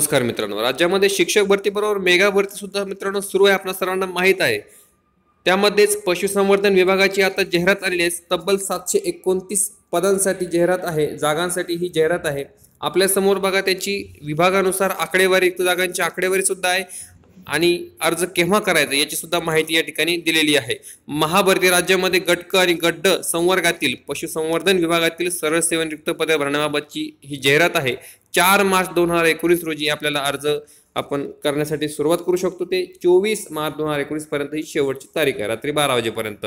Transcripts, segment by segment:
नमस्कार मित्रांनो. राज्यामध्ये शिक्षक भरतीबरोबर मेगा भरती सुद्धा मित्रांनो सुरू आहे आपल्या सर्वांना माहीत आहे. त्यामध्येच पशुसंवर्धन विभागाची आता जाहिरात आलेली आहे. तब्बल सातशे एकोणतीस पदांसाठी जाहिरात आहे जागांसाठी ही जाहिरात आहे. आपल्यासमोर बघा त्याची विभागानुसार आकडेवारी रिक्त जागांची आकडेवारी सुद्धा आहे आणि अर्ज केव्हा करायचा याची सुद्धा माहिती या ठिकाणी दिलेली आहे. महाभरती राज्यामध्ये गटक आणि गड्ड संवर्गातील पशुसंवर्धन विभागातील सरळ सेवन रिक्त पदे भरण्याबाबतची ही जाहिरात आहे. चार मार्च दोन हजार एकोणीस रोजी आपल्याला अर्ज आपण करण्यासाठी सुरुवात करू शकतो. ते चोवीस मार्च दोन हजार एकोणीस पर्यंत ही शेवटची तारीख आहे रात्री बारा वाजेपर्यंत.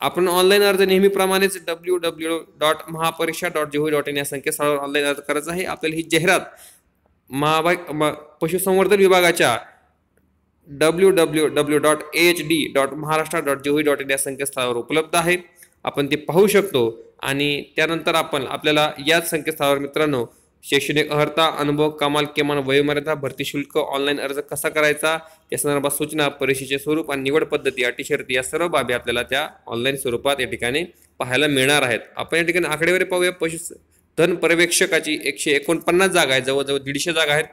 आपण ऑनलाईन अर्ज नेहमीप्रमाणेच W W dot Mahapariksha dot G O dot in या संकेतस्थळावर ऑनलाईन अर्ज करायचा आहे. आपल्याला ही जाहिरात महाभा म- पशुसंवर्धन विभागाच्या W W W dot H D dot Maharashtra dot G O dot in या संकेतस्थळावर उपलब्ध आहे. आपण ते पाहू शकतो आणि त्यानंतर आपण आपल्याला याच संकेतस्थळावर मित्रांनो शैक्षणिक अर्हता अनुभव कमाल किमान वयोमर्यादा भरती शुल्क ऑनलाईन अर्ज कसा करायचा त्या संदर्भात सूचना परीक्षेचे स्वरूप आणि निवड पद्धती अटी शर्ती या सर्व बाबी आपल्याला त्या ऑनलाईन स्वरूपात या ठिकाणी पाहायला मिळणार आहेत. आपण या ठिकाणी आकडेवारी पाहूया. पशु धन पर्यवेक्षकाची एकशे एकोणपन्नास जागा आहे जवळजवळ दीडशे जागा आहेत.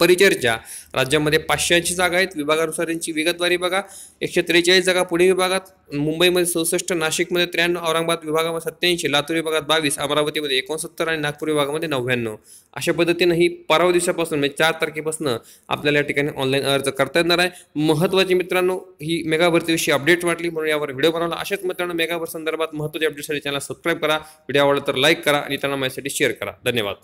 परिचर्चा. राज्यामध्ये पाचशे ऐंशी जागा आहेत. विभागानुसार यांची विगतवारी बघा. एकशे त्रेचाळीस जागा पुणे विभागात. मुंबईमध्ये चौसष्ट नाशिकमध्ये त्र्याण्णव औरंगाबाद विभागामध्ये सत्याऐंशी लातूर विभागात बावीस अमरावतीमध्ये एकोणसत्तर आणि नागपूर विभागामध्ये नव्याण्णव. अशा पद्धतीनं ही परवा दिवसापासून म्हणजे चार तारखेपासून आपल्याला या ठिकाणी ऑनलाईन अर्ज करता येणार आहे. महत्त्वाची मित्रांनो ही मेगा भरतीविषयी अपडेट वाटली म्हणून यावर व्हिडिओ बनवला. अशाच मित्रांनो मेगा संदर्भात महत्त्वाच्या अपडेटसाठी चॅनल सबस्क्राईब करा. व्हिडिओ आवडला तर लाईक करा आणि त्यांना माझ्यासाठी शेअर करा. धन्यवाद.